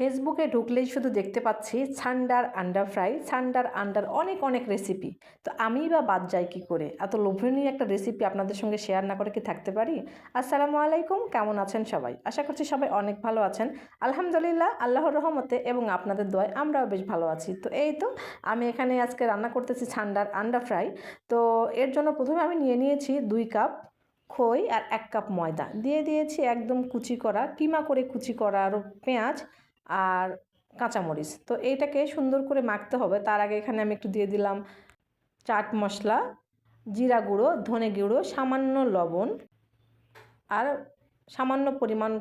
ফেসবুকে ঢুকলেই শুধু দেখতে পাচ্ছি ছান্ডার আন্ডার ফ্রাই, ছান্ডার আন্ডার অনেক অনেক রেসিপি তো আমিই বা বাদ যাই কী করে? এত লোভনীয় একটা রেসিপি আপনাদের সঙ্গে শেয়ার না করে কি থাকতে পারি? আসসালামু আলাইকুম, কেমন আছেন সবাই? আশা করছি সবাই অনেক ভালো আছেন। আলহামদুলিল্লাহ, আল্লাহর রহমতে এবং আপনাদের দোয়ায় আমরাও বেশ ভালো আছি। তো এই তো আমি এখানে আজকে রান্না করতেছি ছান্ডার আন্ডা ফ্রাই। তো এর জন্য প্রথমে আমি নিয়ে নিয়েছি দুই কাপ খই আর এক কাপ ময়দা। দিয়ে দিয়েছি একদম কুচি করা, কিমা করে কুচি করা আরও পেঁয়াজ আর কাঁচামরিচ। তো এইটাকে সুন্দর করে মাখতে হবে। তার আগে এখানে আমি একটু দিয়ে দিলাম চাট মশলা, জিরা গুঁড়ো, ধনে গুঁড়ো, সামান্য লবণ আর সামান্য পরিমাণ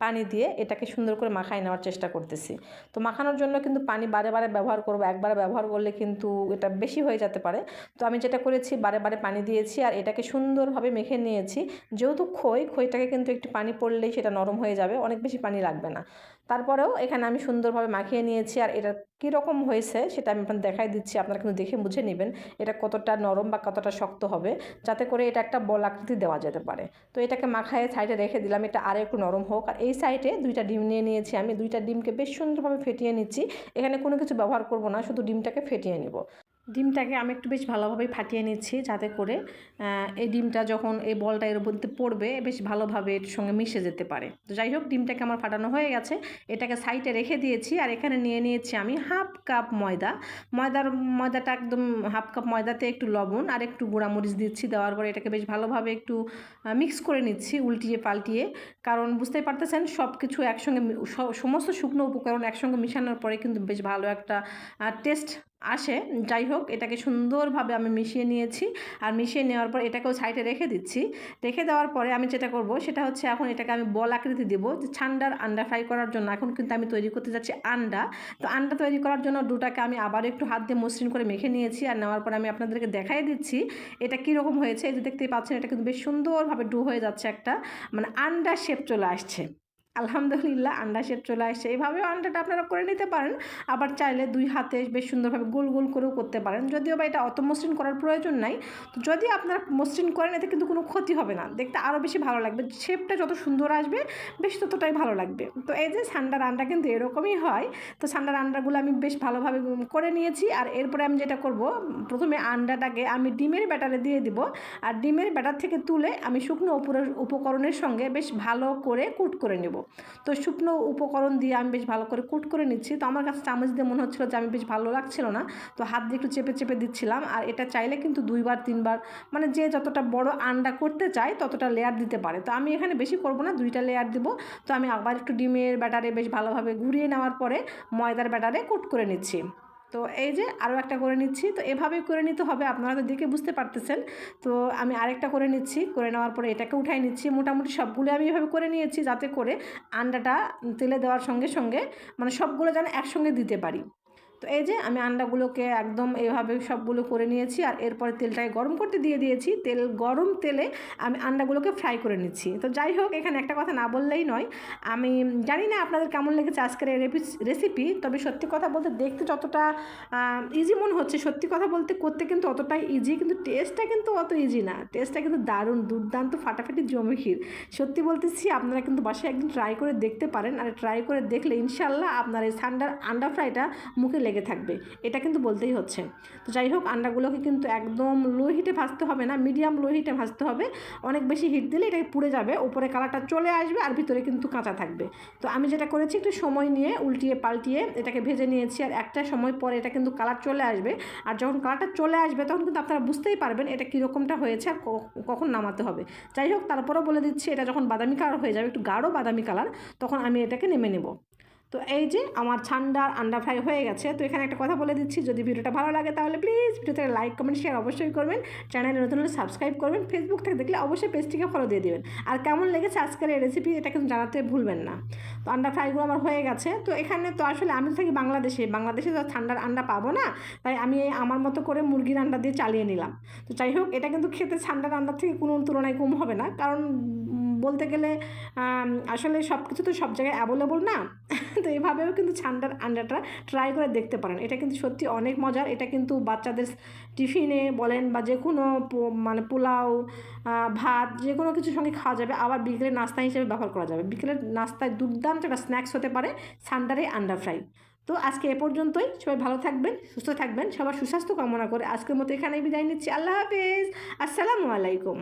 পানি দিয়ে এটাকে সুন্দর করে মাখায় নেওয়ার চেষ্টা করতেছি। তো মাখানোর জন্য কিন্তু পানি বারে বারে ব্যবহার করব, একবারে ব্যবহার করলে কিন্তু এটা বেশি হয়ে যেতে পারে। তো আমি যেটা করেছি, বারে বারে পানি দিয়েছি আর এটাকে সুন্দরভাবে মেখে নিয়েছি। যেহেতু খই, খইটাকে কিন্তু একটু পানি পড়লেই সেটা নরম হয়ে যাবে, অনেক বেশি পানি লাগবে না। তারপরেও এখানে আমি সুন্দরভাবে মাখিয়ে নিয়েছি আর এটা কীরকম হয়েছে সেটা আমি আপনার দেখাই দিচ্ছি, আপনারা কিন্তু দেখে বুঝে নেবেন এটা কতটা নরম বা কতটা শক্ত হবে, যাতে করে এটা একটা বল আকৃতি দেওয়া যেতে পারে। তো এটাকে মাখায় সাইডে রেখে দিলাম, এটা আরও একটু নরম হোক। আর এই সাইডে দুইটা ডিম নিয়ে নিয়েছি আমি, দুইটা ডিমকে বেশ সুন্দরভাবে ফেটিয়ে নিচ্ছি। এখানে কোনো কিছু ব্যবহার করব না, শুধু ডিমটাকে ফেটিয়ে নিব। ডিমটাকে আমি একটু বেশ ভালোভাবে ফাটিয়ে নিচ্ছি যাতে করে এই ডিমটা যখন এই বলটা এর মধ্যে পড়বে, বেশ ভালোভাবে এর সঙ্গে মিশে যেতে পারে। তো যাই হোক, ডিমটাকে আমার ফাটানো হয়ে গেছে। এটাকে সাইডে রেখে দিয়েছি আর এখানে নিয়ে নিয়েছি আমি হাফ কাপ ময়দা। ময়দার, ময়দাটা একদম হাফ কাপ ময়দাতে একটু লবণ আর একটু গুঁড়ামরিচ দিচ্ছি। দেওয়ার পরে এটাকে বেশ ভালোভাবে একটু মিক্স করে নিচ্ছি উল্টিয়ে পাল্টিয়ে। কারণ বুঝতেই পারতেছেন সব কিছু একসঙ্গে সমস্ত শুকনো উপকরণ একসঙ্গে মিশানোর পরে কিন্তু বেশ ভালো একটা টেস্ট আসে। যাই হোক, এটাকে সুন্দরভাবে আমি মিশিয়ে নিয়েছি। আর মিশিয়ে নেওয়ার পর এটাকেও সাইডে রেখে দিচ্ছি। রেখে দেওয়ার পরে আমি যেটা করব, সেটা হচ্ছে এখন এটাকে আমি বল আকৃতি দেবো। যে ছান্ডার আন্ডা ফ্রাই করার জন্য এখন কিন্তু আমি তৈরি করতে যাচ্ছি আন্ডা। তো আন্ডা তৈরি করার জন্য দুটাকে আমি আবার একটু হাত দিয়ে মসৃণ করে মেখে নিয়েছি। আর নেওয়ার পরে আমি আপনাদেরকে দেখাই দিচ্ছি, এটা কীরকম হয়েছে। এই যে দেখতেই পাচ্ছেন, এটা কিন্তু বেশ সুন্দরভাবে ডু হয়ে যাচ্ছে একটা মানে আন্ডা শেপ চলে আসছে। আলহামদুলিল্লাহ আন্ডা শেপ চলে আসছে। এইভাবেও আন্ডাটা আপনারা করে নিতে পারেন। আবার চাইলে দুই হাতে বেশ সুন্দরভাবে গোল গোল করেও করতে পারেন। যদিও বা এটা অত মসৃণ করার প্রয়োজন নাই। তো যদি আপনারা মসৃণ করেন, এতে কিন্তু কোনো ক্ষতি হবে না। দেখতে আরও বেশি ভালো লাগবে। শেপটা যত সুন্দর আসবে, বেশ ততটাই ভালো লাগবে। তো এই যে সান্ডার আন্ডা কিন্তু এরকমই হয়। তো সান্ডার আন্ডাগুলো আমি বেশ ভালোভাবে করে নিয়েছি। আর এরপরে আমি যেটা করব, প্রথমে আন্ডাটাকে আমি ডিমের ব্যাটারে দিয়ে দিব। আর ডিমের ব্যাটার থেকে তুলে আমি শুকনো উপকরণের সঙ্গে বেশ ভালো করে কুট করে নেব। তো শুকনো উপকরণ দিয়ে আমি বেশ ভালো করে কুট করে নিচ্ছি। তো আমার কাছে চামচ দিয়ে মনে হচ্ছিল যে আমি বেশ ভালো লাগছিল না। তো হাত দিয়ে একটু চেপে চেপে দিচ্ছিলাম। আর এটা চাইলে কিন্তু দুইবার, তিনবার মানে যে যতটা বড় আন্ডা করতে চায় ততটা লেয়ার দিতে পারে। তো আমি এখানে বেশি করব না, দুইটা লেয়ার দিব। তো আমি আবার একটু ডিমের ব্যাটারে বেশ ভালোভাবে ঘুরিয়ে নেওয়ার পরে ময়দার ব্যাটারে কুট করে নিচ্ছি। তো এই যে আরও একটা করে নিচ্ছি। তো এভাবেই করে নিতে হবে, আপনারা তো দেখে বুঝতে পারতেছেন। তো আমি আরেকটা করে নিচ্ছি, করে নেওয়ার পরে এটাকে উঠাই নিচ্ছি। মোটামুটি সবগুলো আমি এভাবে করে নিয়েছি যাতে করে আন্ডাটা তেলে দেওয়ার সঙ্গে সঙ্গে মানে সবগুলো যেন একসঙ্গে দিতে পারি। তো এই যে আমি আন্ডাগুলোকে একদম এভাবে সবগুলো করে নিয়েছি আর এরপরে তেলটাকে গরম করতে দিয়ে দিয়েছি। তেল গরম তেলে আমি আন্ডাগুলোকে ফ্রাই করে নিচ্ছি। তো যাই হোক, এখানে একটা কথা না বললেই নয়। আমি জানি না আপনাদের কেমন লেগেছে আজকের এই রেসিপি, তবে সত্যি কথা বলতে দেখতে যতটা ইজি মনে হচ্ছে, সত্যি কথা বলতে করতে কিন্তু অতটাই ইজি কিন্তু টেস্টটা কিন্তু অত ইজি না। টেস্টটা কিন্তু দারুণ, দুর্দান্ত, ফাটাফাটি জমিখির সত্যি বলতেছি, আপনারা কিন্তু বাসায় একদিন ট্রাই করে দেখতে পারেন। আর ট্রাই করে দেখলে ইনশাল্লাহ আপনার এই সান্ডার আন্ডা ফ্রাইটা মুখে লেগে থাকবে। এটা কিন্তু বলতেই হচ্ছে। তো যাই হোক, আন্ডাগুলোকে কিন্তু একদম লো হিটে ভাজতে হবে না মিডিয়াম লো হিটে ভাজতে হবে। অনেক বেশি হিট দিলে এটাকে পুড়ে যাবে, ওপরে কালারটা চলে আসবে আর ভিতরে কিন্তু কাঁচা থাকবে। তো আমি যেটা করেছি, একটু সময় নিয়ে উল্টিয়ে পাল্টিয়ে এটাকে ভেজে নিয়েছি আর একটা সময় পরে এটা কিন্তু কালার চলে আসবে। আর যখন কালারটা চলে আসবে, তখন কিন্তু আপনারা বুঝতেই পারবেন এটা কীরকমটা হয়েছে আর কখন নামাতে হবে। যাই হোক, তারপরেও বলে দিচ্ছি, এটা যখন বাদামি কালার হয়ে যাবে, একটু গাঢ় বাদামি কালার তখন আমি এটাকে নেমে নেব। তো এই যে আমার ছান্ডার আন্ডা ফ্রাই হয়ে গেছে, তো এখানে একটা কথা বলে দিচ্ছি, যদি ভিডিওটা ভালো লাগে তাহলে প্লিজ ভিডিওতে লাইক কমেন্ট শেয়ার অবশ্যই করবেন। চ্যানেলে নতুন হলে সাবস্ক্রাইব করবেন ফেসবুক থেকে দেখলে অবশ্যই পেজটিকে ফলো দিয়ে দেবেন। আর কেমন লেগেছে আজকের এই রেসিপি এটা কিন্তু জানাতে ভুলবেন না। তো আন্ডা ফ্রাইগুলো আমার হয়ে গেছে, তো এখানে তো আসলে আমি থাকি বাংলাদেশে বাংলাদেশে তো ঠান্ডার আন্ডা পাবো না, তাই আমি আমার মতো করে মুরগির আন্ডা দিয়ে চালিয়ে নিলাম। তো যাই হোক, এটা কিন্তু খেতে ঠান্ডার আন্ডার থেকে কোনো তুলনায় কম হবে না, কারণ বলতে গেলে আসলে সব কিছু তো সব জায়গায় অ্যাভেলেবল না। তো এভাবেও কিন্তু ছান্ডার আন্ডাটা ট্রাই করে দেখতে পারেন। এটা কিন্তু সত্যি অনেক মজার। এটা কিন্তু বাচ্চাদের টিফিনে বলেন বা যে কোনো মানে পোলাও ভাত যে কোনো কিছুর সঙ্গে খাওয়া যাবে। আবার বিকেলের নাস্তা হিসেবে ব্যবহার করা যাবে। বিকেলের নাস্তায় দুর্দান্ত একটা স্ন্যাক্স হতে পারে সান্ডারে আন্ডার ফ্রাই। তো আজকে এ পর্যন্তই। সবাই ভালো থাকবেন, সুস্থ থাকবেন। সবার সুস্বাস্থ্য কামনা করে আজকের মতো এখানেই বিদায় নিচ্ছি। আল্লাহ হাফেজ। আসসালামু আলাইকুম।